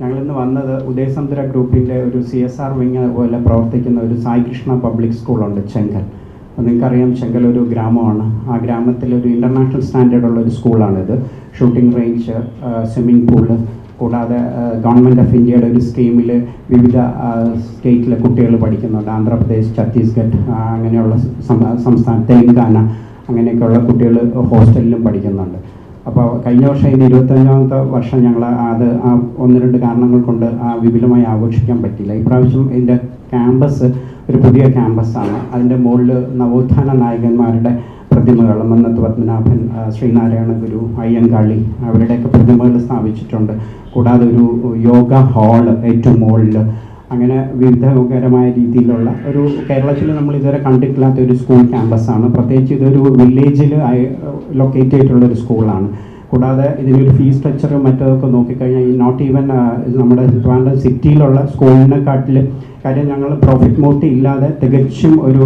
ഞങ്ങളിന്ന് വന്നത് ഉദയസമുദ്ര ഗ്രൂപ്പിന്റെ ഒരു സി എസ് ആർ വിങ് പോലെ പ്രവർത്തിക്കുന്ന ഒരു സായികൃഷ്ണ പബ്ലിക് സ്കൂളുണ്ട് ചെങ്കൽ. അപ്പോൾ നിങ്ങൾക്കറിയാം ചെങ്കൽ ഒരു ഗ്രാമമാണ്. ആ ഗ്രാമത്തിൽ ഒരു ഇന്റർനാഷണൽ സ്റ്റാൻഡേർഡ് ഉള്ള ഒരു സ്കൂളാണിത് ഷൂട്ടിംഗ് റേഞ്ച് സ്വിമ്മിംഗ് പൂൾ കൂടാതെ ഗവൺമെന്റ് ഓഫ് ഇന്ത്യയുടെ ഒരു സ്കീമിൽ വിവിധ സ്റ്റേറ്റിലെ കുട്ടികൾ പഠിക്കുന്നുണ്ട്. ആന്ധ്രാപ്രദേശ് ഛത്തീസ്ഗഡ് അങ്ങനെയുള്ള സംസ്ഥാന തെലങ്കാന അങ്ങനെയൊക്കെയുള്ള കുട്ടികൾ ഹോസ്റ്റലിലും പഠിക്കുന്നുണ്ട്. കഴിഞ്ഞ വർഷം ഇനി ഇരുപത്തഞ്ചാമത്തെ വർഷം ഞങ്ങൾ അത് ആ ഒന്ന് രണ്ട് കാരണങ്ങൾ കൊണ്ട് ആ വിപുലമായി ആഘോഷിക്കാൻ പറ്റിയില്ല. ഇപ്രാവശ്യം ഇതിന്റെ ക്യാമ്പസ് ഒരു പുതിയ ക്യാമ്പസാണ്. അതിന്റെ മുകളിൽ നവോത്ഥാന നായകന്മാരുടെ പ്രതിമകൾ മന്നത്ത് പത്മനാഭൻ ശ്രീനാരായണ ഗുരു അയ്യങ്കാളി അവരുടെയൊക്കെ പ്രതിമകൾ സ്ഥാപിച്ചിട്ടുണ്ട്. കൂടാതെ ഒരു യോഗ ഹാൾ ഏറ്റവും മുകളിൽ. അങ്ങനെ വിവിധകരമായ രീതിയിലുള്ള ഒരു കേരളത്തിൽ നമ്മൾ ഇതുവരെ കണ്ടിട്ടില്ലാത്ത ഒരു സ്കൂൾ ക്യാമ്പസാണ്. പ്രത്യേകിച്ച് ഇതൊരു വില്ലേജിൽ ലൊക്കേറ്റ് ആയിട്ടുള്ള ഒരു സ്കൂളാണ്. കൂടാതെ ഇതിന്റെ ഒരു ഫീസ് സ്ട്രക്ചറും മറ്റതൊക്കെ നോക്കിക്കഴിഞ്ഞാൽ ഈ നോട്ട് ഈവൻ നമ്മുടെ ട്രിവാൻഡ്രം സിറ്റിയിലുള്ള സ്കൂളിനെക്കാട്ടിൽ കാര്യം ഞങ്ങൾ പ്രോഫിറ്റ് മോട്ടി ഇല്ലാതെ തികച്ചും ഒരു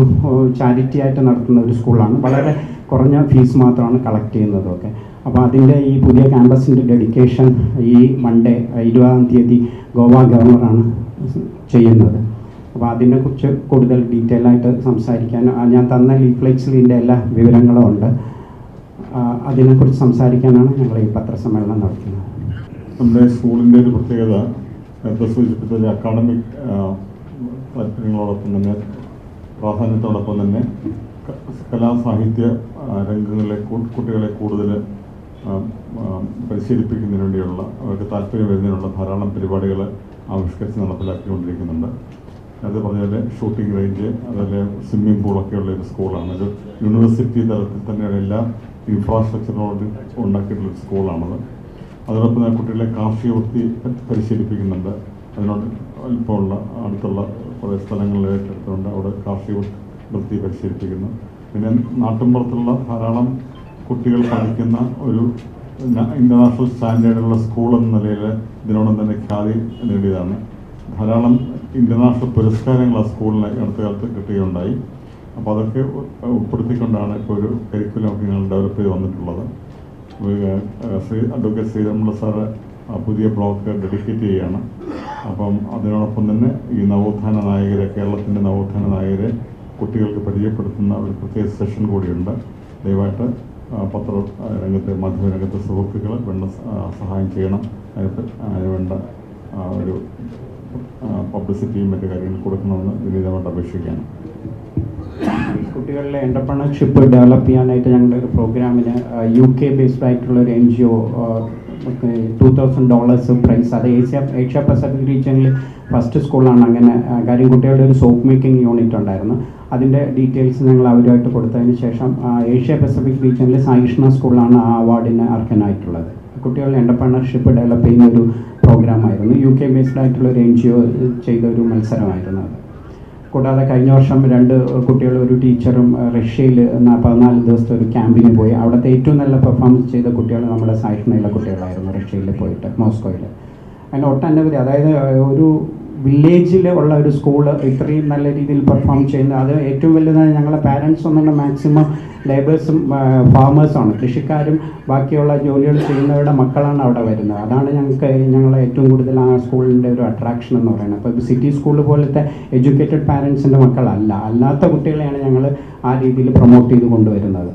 ചാരിറ്റി ആയിട്ട് നടത്തുന്ന ഒരു സ്കൂളാണ് വളരെ കുറഞ്ഞ ഫീസ് മാത്രമാണ് കളക്ട് ചെയ്യുന്നതൊക്കെ. അപ്പോൾ അതിന്റെ ഈ പുതിയ ക്യാമ്പസിന്റെ ഡെഡിക്കേഷൻ ഈ മൺഡേ ഇരുപതാം തീയതി ഗോവ ഗവർണറാണ് ചെയ്യുന്നത്. അപ്പോൾ അതിനെക്കുറിച്ച് കൂടുതൽ ഡീറ്റെയിൽ ആയിട്ട് സംസാരിക്കാൻ ഞാൻ തന്ന ലീഫ്ലെക്സിൽ ഇതിന്റെ എല്ലാ വിവരങ്ങളും ഉണ്ട്. അതിനെക്കുറിച്ച് സംസാരിക്കാനാണ് ഞങ്ങൾ ഈ പത്രസമ്മേളനം നടത്തുന്നത്. നമ്മുടെ സ്കൂളിന്റെ ഒരു പ്രത്യേകത നേരത്തെ സൂചിപ്പിച്ചത് അക്കാഡമിക് താല്പര്യങ്ങളോടൊപ്പം തന്നെ പ്രാധാന്യത്തോടൊപ്പം തന്നെ കലാ സാഹിത്യ രംഗങ്ങളെ രംഗങ്ങളിലെ കുട്ടികളെ കൂടുതൽ പരിശീലിപ്പിക്കുന്നതിന് വേണ്ടിയുള്ള അവർക്ക് താല്പര്യം വരുന്നതിനുള്ള ധാരാളം പരിപാടികൾ ആവിഷ്കരിച്ച് നടപ്പിലാക്കിക്കൊണ്ടിരിക്കുന്നുണ്ട്. അത് പറഞ്ഞാൽ ഷൂട്ടിംഗ് റേഞ്ച് അതുപോലെ സ്വിമ്മിംഗ് പൂളൊക്കെയുള്ള ഒരു സ്കൂളാണ് ഒരു യൂണിവേഴ്സിറ്റി തലത്തിൽ തന്നെയുള്ള എല്ലാ ഇൻഫ്രാസ്ട്രക്ചറോട് ഉണ്ടാക്കിയിട്ടുള്ള സ്കൂളാണത്. അതോടൊപ്പം തന്നെ കുട്ടികളെ കാർഷിക വൃത്തി പരിശീലിപ്പിക്കുന്നുണ്ട്. അതിനോട് ഇപ്പോൾ ഉള്ള അടുത്തുള്ള കുറേ സ്ഥലങ്ങളിൽ ഏറ്റെടുത്തുകൊണ്ട് അവിടെ കാർഷിക വൃത്തി പരിശീലിപ്പിക്കുന്നു. പിന്നെ നാട്ടിൻപുറത്തുള്ള ധാരാളം കുട്ടികൾ പഠിക്കുന്ന ഒരു ഇന്റർനാഷണൽ സ്റ്റാൻഡേർഡുള്ള സ്കൂൾ എന്ന നിലയിൽ ഇതിനോടൊപ്പം തന്നെ ഖ്യാതി നേടിയതാണ്. ധാരാളം ഇന്റർനാഷണൽ പുരസ്കാരങ്ങൾ ആ സ്കൂളിന് അടുത്ത കാലത്ത് കിട്ടുകയുണ്ടായി. അപ്പോൾ അതൊക്കെ ഉൾപ്പെടുത്തിക്കൊണ്ടാണ് ഇപ്പോൾ ഒരു കരിക്കുലം ഒക്കെ ഞങ്ങൾ ഡെവലപ്പ് ചെയ്ത് വന്നിട്ടുള്ളത്. ശ്രീ അഡ്വക്കേറ്റ് ശ്രീധരമുള്ള സാറ് പുതിയ ബ്ലോക്ക് ഡെഡിക്കേറ്റ് ചെയ്യുകയാണ് അപ്പം അതിനോടൊപ്പം തന്നെ ഈ നവോത്ഥാന നായകരെ കേരളത്തിന്റെ നവോത്ഥാന നായകരെ കുട്ടികൾക്ക് പരിചയപ്പെടുത്തുന്ന ഒരു പ്രത്യേക സെഷൻ കൂടിയുണ്ട്. ദയവായിട്ട് പത്ര രംഗത്തെ മാധ്യമരംഗത്തെ സുഹൃത്തുക്കൾ വേണ്ട സഹായം ചെയ്യണം. അതിന് അതിന് വേണ്ട ഒരു പബ്ലിസിറ്റിയും മറ്റു കാര്യങ്ങൾ കൊടുക്കണമെന്ന് വിനീതമായിട്ട് അപേക്ഷിക്കുകയാണ്. കുട്ടികളിലെ എന്റർപ്രണർഷിപ്പ് ഡെവലപ്പ് ചെയ്യാനായിട്ട് ഞങ്ങളുടെ ഒരു പ്രോഗ്രാമിന് യു കെ ബേസ്ഡ് ആയിട്ടുള്ള ഒരു N G O two thousand dollars prize അത് ഏഷ്യ ഏഷ്യ പസഫിക് റീജിയനിൽ ഫസ്റ്റ് സ്കൂളാണ് അങ്ങനെ കാര്യം കുട്ടികളുടെ ഒരു സോപ്പ് മേക്കിംഗ് യൂണിറ്റ് ഉണ്ടായിരുന്നു. അതിന്റെ ഡീറ്റെയിൽസ് ഞങ്ങൾ അവരുമായിട്ട് കൊടുത്തതിന് ശേഷം ഏഷ്യ പസഫിക് റീജിയനിൽ സായിഷ്ണ സ്കൂളാണ് ആ അവാർഡിന് അർഹനായിട്ടുള്ളത്. കുട്ടികളുടെ എന്റർപ്രണർഷിപ്പ് ഡെവലപ്പ് ചെയ്യുന്ന ഒരു പ്രോഗ്രാമായിരുന്നു യു കെ ബേസ്ഡ് ആയിട്ടുള്ള ഒരു എൻ ജി ഒ ചെയ്ത ഒരു മത്സരമായിരുന്നു അത്. കൂടാതെ കഴിഞ്ഞ വർഷം രണ്ട് കുട്ടികൾ ഒരു ടീച്ചറും റഷ്യയിൽ പതിനാല് ദിവസത്തെ ഒരു ക്യാമ്പിന് പോയി. അവിടുത്തെ ഏറ്റവും നല്ല പെർഫോമൻസ് ചെയ്ത കുട്ടികൾ നമ്മുടെ സായിഷ്ണയിലെ കുട്ടികളായിരുന്നു റഷ്യയിൽ പോയിട്ട് മോസ്കോയിൽ. അതിന് ഒട്ടനവധി അതായത് ഒരു വില്ലേജിൽ ഉള്ള ഒരു സ്കൂൾ ഇത്രയും നല്ല രീതിയിൽ പെർഫോം ചെയ്യുന്നത് അത് ഏറ്റവും വലുതാണ് ഞങ്ങളെ പാരൻസ് ഒന്നുള്ള മാക്സിമം ലേബേഴ്സും ഫാമേഴ്സാണ് കൃഷിക്കാരും ബാക്കിയുള്ള ജോലികൾ ചെയ്യുന്നവരുടെ മക്കളാണ് അവിടെ വരുന്നത്. അതാണ് ഞങ്ങൾക്ക് ഞങ്ങളെ ഏറ്റവും കൂടുതൽ ആ സ്കൂളിന്റെ ഒരു അട്രാക്ഷൻ എന്ന് പറയുന്നത്. അപ്പോൾ സിറ്റി സ്കൂൾ പോലത്തെ എഡ്യൂക്കേറ്റഡ് പാരൻസിന്റെ മക്കളല്ല. അല്ലാത്ത കുട്ടികളെയാണ് ഞങ്ങൾ ആ രീതിയിൽ പ്രൊമോട്ട് ചെയ്ത് കൊണ്ടുവരുന്നത്.